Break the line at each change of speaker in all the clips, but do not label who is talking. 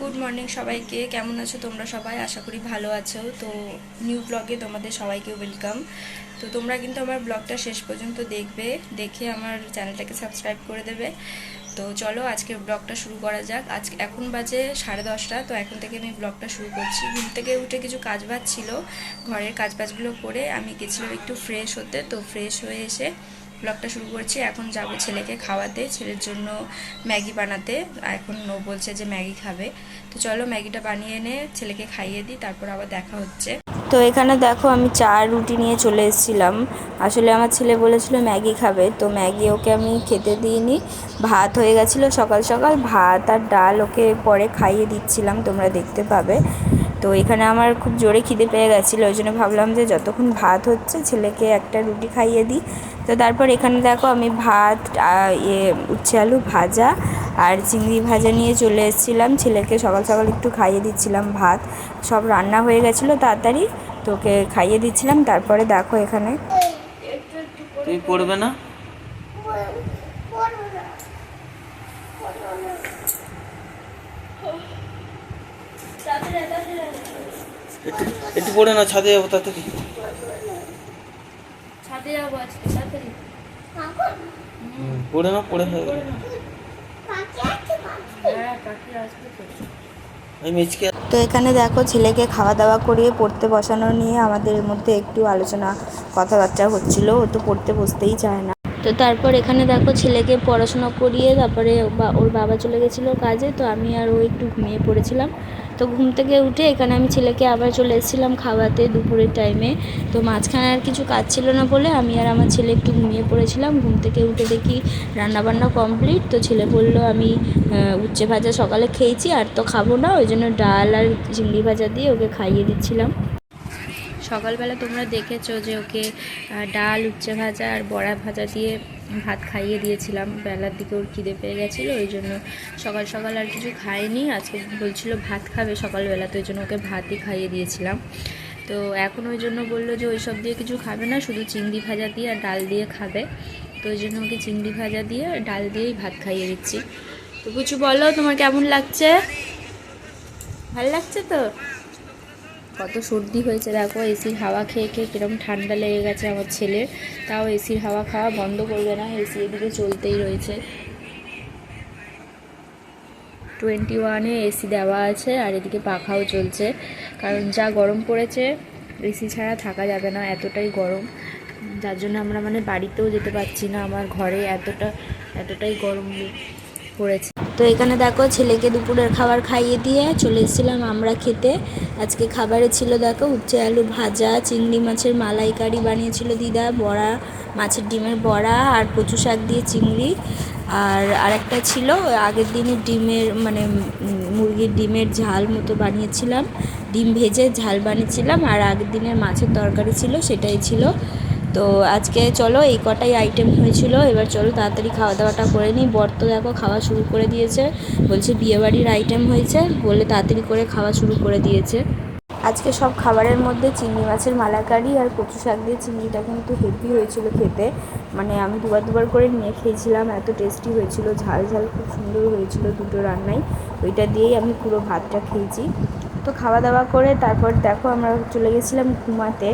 Good morning সবাইকে। কেমন আছো তোমরা সবাই? আশা করি ভালো আছো। তো নিউ ব্লগে তোমাদের সবাইকে ওয়েলকাম তো তোমরা কিন্তু আমার ব্লগটা শেষ পর্যন্ত দেখবে। দেখে আমার চ্যানেলটাকে সাবস্ক্রাইব করে দেবে। তো চলো আজকে ব্লগটা শুরু করা যাক। আজ এখন বাজে সাড়ে দশটা। তো এখন থেকে আমি ব্লগটা শুরু করছি। ঘুম থেকে উঠে কিছু কাজ বাজ ছিল। ঘরের কাজ বাজগুলো করে আমি গেছিলাম একটু ফ্রেশ হতে। তো ফ্রেশ হয়ে এসে ব্লগটা শুরু করছি। এখন যাব ছেলেকে খাওয়াতে। ছেলের জন্য ম্যাগি বানাতে। এখন ও বলছে যে ম্যাগি খাবে। তো চলো ম্যাগিটা বানিয়ে এনে ছেলেকে খাইয়ে দিই, তারপর আবার দেখা হচ্ছে।
তো এখানে দেখো আমি চা রুটি নিয়ে চলে এসেছিলাম। আসলে আমার ছেলে বলেছিল ম্যাগি খাবে। তো ম্যাগি ওকে আমি খেতে দিইনি। ভাত হয়ে গেছিল সকাল সকাল। ভাত আর ডাল ওকে পরে খাইয়ে দিচ্ছিলাম, তোমরা দেখতে পাবে। তো এখানে আমার খুব জোরে খিদে পেয়ে গেছিল ওই জন্য ভাবলাম যে যতক্ষণ ভাত হচ্ছে ছেলেকে একটা রুটি খাইয়ে দিই। তো তারপর এখানে দেখো আমি ভাত ইয়ে উচ্ছে আলু ভাজা আর চিংড়ি ভাজা নিয়ে চলে এসেছিলাম। ছেলেকে সকাল সকাল একটু খাইয়ে দিচ্ছিলাম ভাত। সব রান্না হয়ে গেছিল তাড়াতাড়ি তোকে খাইয়ে দিচ্ছিলাম। তারপরে দেখো এখানে
তুমি পড়বে না। একটু একটু পড়ে না ছাদে যাব তাড়াতাড়ি।
ছাদে যাব আজকে তাড়াতাড়ি।
পড়ে না পড়ে হয়ে গেল।
হ্যাঁ তো
এখানে দেখো ছেলেকে খাওয়া দাওয়া করিয়ে পড়তে বসানো নিয়ে আমাদের মধ্যে একটু আলোচনা কথাবার্তা হচ্ছিল। ও তো পড়তে বসতেই চায় না। তো তারপর এখানে দেখো ছেলেকে পড়াশোনা করিয়ে তারপরে ওর বাবা চলে গেছিল কাজে, তো আমি আর ও একটু ঘুমিয়ে পড়েছিলাম। তো ঘুম থেকে উঠে এখানে আমি ছেলেকে আবার চলে এসেছিলাম খাওয়াতে দুপুরের টাইমে তো মাঝখানে আর কিছু কাজ ছিল না বলে আমি আর আমার ছেলে একটু ঘুমিয়ে পড়েছিলাম। ঘুম থেকে উঠে দেখি রান্নাবান্না কমপ্লিট তো ছেলে বলল, আমি উচ্ছে ভাজা সকালে খেয়েছি, আর তো খাব না। ওই জন্য ডাল আর চিংড়ি ভাজা দিয়ে ওকে খাইয়ে দিচ্ছিলাম। সকালবেলা তোমরা দেখেছ যে ওকে ডাল, উচ্ছে ভাজা আর বড়া ভাজা দিয়ে ভাত খাইয়ে দিয়েছিলাম। বেলার দিকে ওর খিদে পেয়ে গেছিল, ওই জন্য সকাল সকাল আর কিছু খায়নি আজকে বলছিল ভাত খাবে সকালবেলা, তো ওই জন্য ওকে ভাতই খাইয়ে দিয়েছিলাম। তো এখন ওই জন্য বলল যে ওই সব দিয়ে কিছু খাবে না, শুধু চিংড়ি ভাজা দিয়ে আর ডাল দিয়ে খাবে। তো ওই জন্য ওকে চিংড়ি ভাজা দিয়ে আর ডাল দিয়েই ভাত খাইয়ে দিচ্ছি। তো কিছু বলো, তোমার কেমন লাগছে? ভালো লাগছে তো? কত সর্দি হয়েছে, দেখো এসির হাওয়া খেয়ে খেয়ে কিরম ঠান্ডা লেগে গেছে আমার ছেলের। তাও এসির হাওয়া খাওয়া বন্ধ করবে না এসি এদিকে চলতেই রয়েছে। টোয়েন্টি ওয়ানে এসি দেওয়া আছে আর এদিকে পাখাও চলছে। কারণ যা গরম পড়েছে এসি ছাড়া থাকা যাবে না, এতটাই গরম। যার জন্য আমরা মানে বাড়িতেও যেতে পারছি না, আমার ঘরে এতটা, এতটাই গরম পড়েছে। তো এখানে দেখো ছেলেকে দুপুরের খাবার খাইয়ে দিয়ে চলে এসেছিলাম আমরা খেতে। আজকে খাবারে ছিল দেখো উচ্ছে, আলু ভাজা, চিংড়ি মাছের মালাইকারি বানিয়েছিল দিদা, বড়া, মাছের ডিমের বড়া আর কচু শাক দিয়ে চিংড়ি। আর আরেকটা ছিল, আগের দিনের ডিমের মানে মুরগির ডিমের ঝাল মতো বানিয়েছিলাম। ডিম ভেজে ঝাল বানিয়েছিলাম আর আগের দিনের মাছের তরকারি ছিল সেটাই ছিল। তো আজকে চলো এই কটাই আইটেম হয়েছিল, এবার চলো তাড়াতাড়ি খাওয়া দাওয়াটা করে নিই। বর তো দেখো খাওয়া শুরু করে দিয়েছে, বলছে বিয়েবাড়ির আইটেম হয়েছে, বলে তাড়াতাড়ি করে খাওয়া শুরু করে দিয়েছে। আজকে সব খাবারের মধ্যে চিংড়ি মাছের মালাকারি আর কচু শাক দিয়ে চিংড়িটা কিন্তু হেভি হয়েছিল খেতে। মানে আমি দুবার দুবার করে নিয়ে খেয়েছিলাম, এত টেস্টি হয়েছিল, ঝাল ঝাল খুব সুন্দর হয়েছিল দুটো রান্নাই। ওইটা দিয়েই আমি পুরো ভাতটা খেয়েছি। তো খাওয়া দাওয়া করে তারপর দেখো আমরা চলে গেছিলাম ঘুমাতে।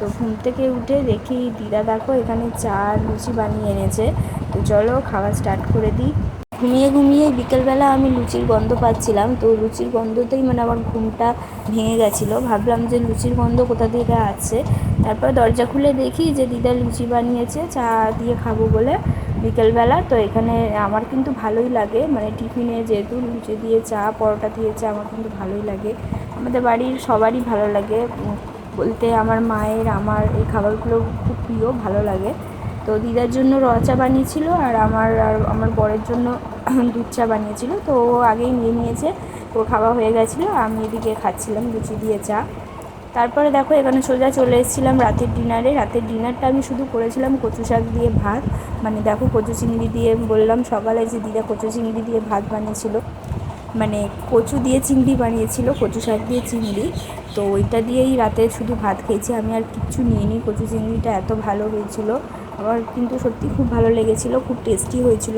তো ঘুম থেকে উঠে দেখি দিদা দেখো এখানে চা লুচি বানিয়ে এনেছে। তো চলো খাওয়া স্টার্ট করে দিই। ঘুমিয়ে ঘুমিয়ে বিকেলবেলা আমি লুচির গন্ধ পাচ্ছিলাম। তো লুচির গন্ধতেই মানে আমার ঘুমটা ভেঙে গেছিল। ভাবলাম যে লুচির গন্ধ কোথা থেকে আছে তারপর দরজা খুলে দেখি যে দিদা লুচি বানিয়েছে, চা দিয়ে খাব বলে বিকেলবেলা। তো এখানে আমার কিন্তু ভালোই লাগে। মানে টিফিনে যেহেতু লুচি দিয়ে চা, পরোটা দিয়ে চা, আমার কিন্তু ভালোই লাগে। আমাদের বাড়ির সবারই ভালো লাগে। বলতে আমার মায়ের, আমার এই খাবারগুলো খুব প্রিয়, ভালো লাগে। তো দিদার জন্য র চা বানিয়েছিল আর আমার আর আমার বরের জন্য দুধ চা বানিয়েছিল। তো ও আগেই নিয়ে নিয়েছে, তো খাওয়া হয়ে গেছিল, আমি এদিকে খাচ্ছিলাম লুচি দিয়ে চা। তারপরে দেখো এখানে সোজা চলে এসেছিলাম রাতের ডিনারে রাতের ডিনারটা আমি শুধু করেছিলাম কচু শাক দিয়ে ভাত। মানে দেখো কচু চিংড়ি দিয়ে বললাম সকালে যে দিদা কচু চিংড়ি দিয়ে ভাত বানিয়েছিল। মানে কচু দিয়ে চিংড়ি বানিয়েছিল, কচু শাক দিয়ে চিংড়ি। তো ওইটা দিয়েই রাতে শুধু ভাত খেয়েছি। আমি আর কিচ্ছু নিইনি, কচু চিংড়িটা এত ভালো হয়েছিল। আমার কিন্তু সত্যি খুব ভালো লেগেছিলো, খুব টেস্টি হয়েছিল।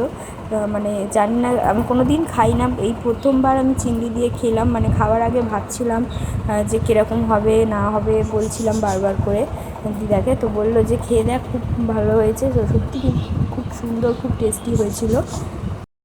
মানে জানি না, আমি কোনো দিন খাই না। এই প্রথমবার আমি চিংড়ি দিয়ে খেলাম মানে খাওয়ার আগে ভাবছিলাম যে কীরকম হবে, না হবে বলছিলাম বারবার করে। দিদাকে তো বলল যে, খেয়ে দেখ, খুব ভালো হয়েছে। তো সত্যি খুব সুন্দর, খুব টেস্টি হয়েছিল।